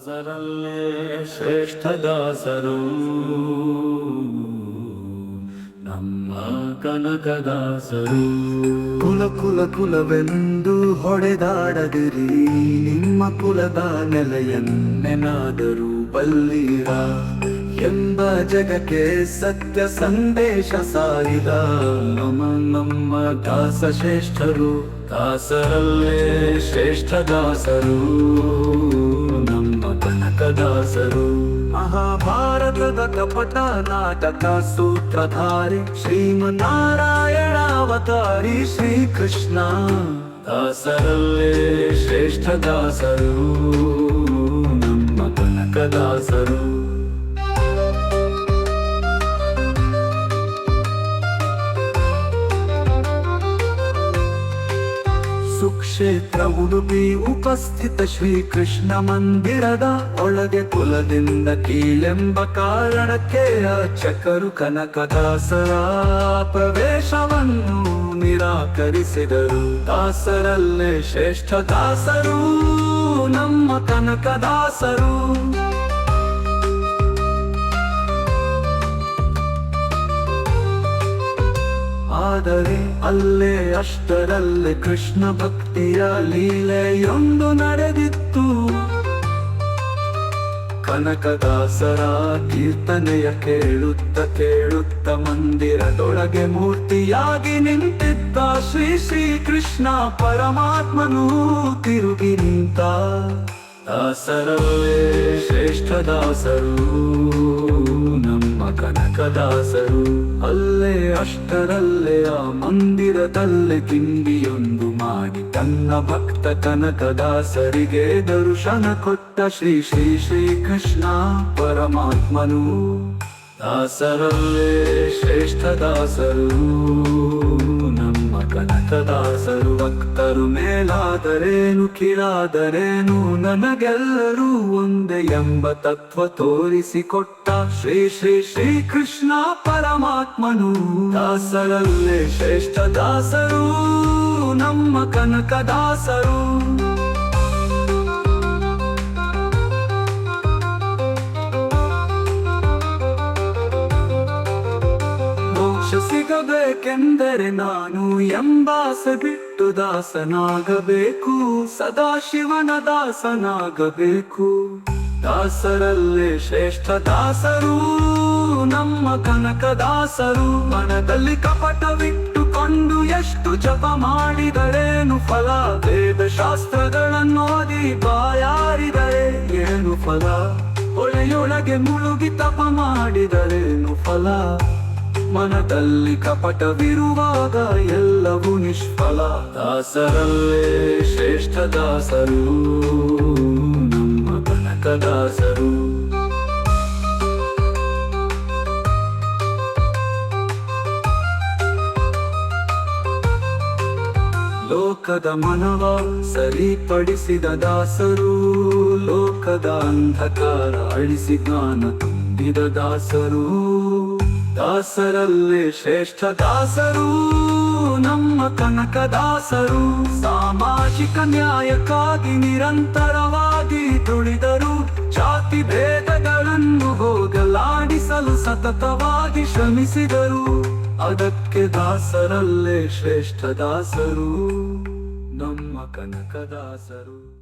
ದಾಸರಲ್ಲೇ ಶ್ರೇಷ್ಠ ದಾಸರು ನಮ್ಮ ಕನಕದಾಸರು. ಕುಲ ಕುಲ ಕುಲವೆಂದು ಹೊಡೆದಾಡದಿರಿ. ನಿಮ್ಮ ಕುಲದ ನೆಲೆಯನ್ನೆನಾದರೂ ಬಲ್ಲಿರ? ಎಂಬ ಜಗಕ್ಕೆ ಸತ್ಯ ಸಂದೇಶ ಸಾರಿದ. ನಮ್ಮ ನಮ್ಮ ದಾಸ ಶ್ರೇಷ್ಠರು ದಾಸರಲ್ಲೇ ಶ್ರೇಷ್ಠ ದಾಸರು ಕನಕದಾಸರು ಮಹಾಭಾರತದ ಕಪಟ ನಾಟಕ ಸೂತ್ರಧಾರಿ ಶ್ರೀಮನ್ನಾರಾಯಣ ಅವತಾರಿ ಶ್ರೀಕೃಷ್ಣ. ದಾಸರಲ್ಲೇ ಶ್ರೇಷ್ಠ ದಾಸರು ನಮ್ಮ ಕನಕದಾಸರು. ಸುಕ್ಷೇತ್ರ ಉಡುಪಿ ಉಪಸ್ಥಿತ ಶ್ರೀಕೃಷ್ಣ ಮಂದಿರದ ಒಳಗೆ ಕುಲದಿಂದ ಕೀಳೆಂಬ ಕಾರಣಕ್ಕೆ ಅರ್ಚಕರು ಕನಕದಾಸರ ಪ್ರವೇಶವನ್ನು ನಿರಾಕರಿಸಿದರು. ದಾಸರಲ್ಲೇ ಶ್ರೇಷ್ಠ ದಾಸರು, ನಮ್ಮ ಕನಕದಾಸರು. ಆದರೆ ಅಲ್ಲೇ ಅಷ್ಟರಲ್ಲೇ ಕೃಷ್ಣ ಭಕ್ತಿಯ ಲೀಲೆಯೊಂದು ನಡೆದಿತ್ತು. ಕನಕದಾಸರ ಕೀರ್ತನೆಯ ಕೇಳುತ್ತ ಕೇಳುತ್ತ ಮಂದಿರದೊಳಗೆ ಮೂರ್ತಿಯಾಗಿ ನಿಂತಿದ್ದ ಶ್ರೀ ಶ್ರೀ ಕೃಷ್ಣ ಪರಮಾತ್ಮನು ತಿರುಗಿ ನಿಂತ. ದಾಸರೇ ಶ್ರೇಷ್ಠ ದಾಸರು, ನಮ್ಮ ಕನಕದಾಸರು ಅಲ್ಲೇ ಅಷ್ಟರಲ್ಲೇ ಆ ಮಂದಿರದಲ್ಲೇ ತಿಂಡಿಯೊಂದು ಮಾಡಿ ತನ್ನ ಭಕ್ತ ಕನಕದಾಸರಿಗೆ ದರ್ಶನ ಕೊಟ್ಟ ಶ್ರೀ ಶ್ರೀ ಶ್ರೀ ಕೃಷ್ಣ ಪರಮಾತ್ಮನು. ದಾಸರಲ್ಲೇ ಶ್ರೇಷ್ಠ ದಾಸರು. ಕನಕದಾಸರು ಭಕ್ತರು ಮೇಲಾದರೇನು ಕೀಳಾದರೇನು ನನಗೆಲ್ಲರೂ ಒಂದೇ ಎಂಬ ತತ್ವ ತೋರಿಸಿಕೊಟ್ಟ ಶ್ರೀ ಶ್ರೀ ಶ್ರೀ ಕೃಷ್ಣ ಪರಮಾತ್ಮನು. ದಾಸರಲ್ಲೇ ಶ್ರೇಷ್ಠ ದಾಸರು, ನಮ್ಮ ಕನಕದಾಸರು. ಸಿಗಬೇಕೆಂದರೆ ನಾನು ಎಂಬಾಸೆ ಬಿಟ್ಟು ದಾಸನಾಗಬೇಕು. ಸದಾಶಿವನ ದಾಸನಾಗಬೇಕು. ದಾಸರಲ್ಲೇ ಶ್ರೇಷ್ಠ ದಾಸರು, ನಮ್ಮ ಕನಕ ದಾಸರು. ಮನದಲ್ಲಿ ಕಪಟವಿಟ್ಟುಕೊಂಡು ಎಷ್ಟು ಜಪ ಮಾಡಿದರೇನು ಫಲ? ವೇದ ಶಾಸ್ತ್ರಗಳನ್ನು ಓದಿ ಬಾಯಾರಿದರೆ ಏನು ಫಲ? ಹೊಳೆಯೊಳಗೆ ಮುಳುಗಿ ತಪ ಮಾಡಿದರೇನು ಫಲ? ಮನದಲ್ಲಿ ಕಪಟವಿರುವಾಗ ಎಲ್ಲವೂ ನಿಷ್ಫಲ. ದಾಸರಲ್ಲೇ ಶ್ರೇಷ್ಠ ದಾಸರು, ನಮ್ಮ ಕನಕದಾಸರು ಲೋಕದ ಮನವ ಸರಿಪಡಿಸಿದ ದಾಸರು, ಲೋಕದ ಅಂಧಕಾರ ಅಳಿಸಿ ಜ್ಞಾನ ತುಂಬಿದ ದಾಸರು. ದಾಸರಲ್ಲೇ ಶ್ರೇಷ್ಠ ದಾಸರು, ನಮ್ಮ ಕನಕದಾಸರು ಸಾಮಾಜಿಕ ನ್ಯಾಯಕ್ಕಾಗಿ ನಿರಂತರವಾಗಿ ದುಡಿದರು ಜಾತಿ ಭೇದಗಳನ್ನು ಹೋಗಲಾಡಿಸಲು ಸತತವಾಗಿ ಶ್ರಮಿಸಿದರು. ಅದಕ್ಕೆ ದಾಸರಲ್ಲೇ ಶ್ರೇಷ್ಠ ದಾಸರು, ನಮ್ಮ ಕನಕದಾಸರು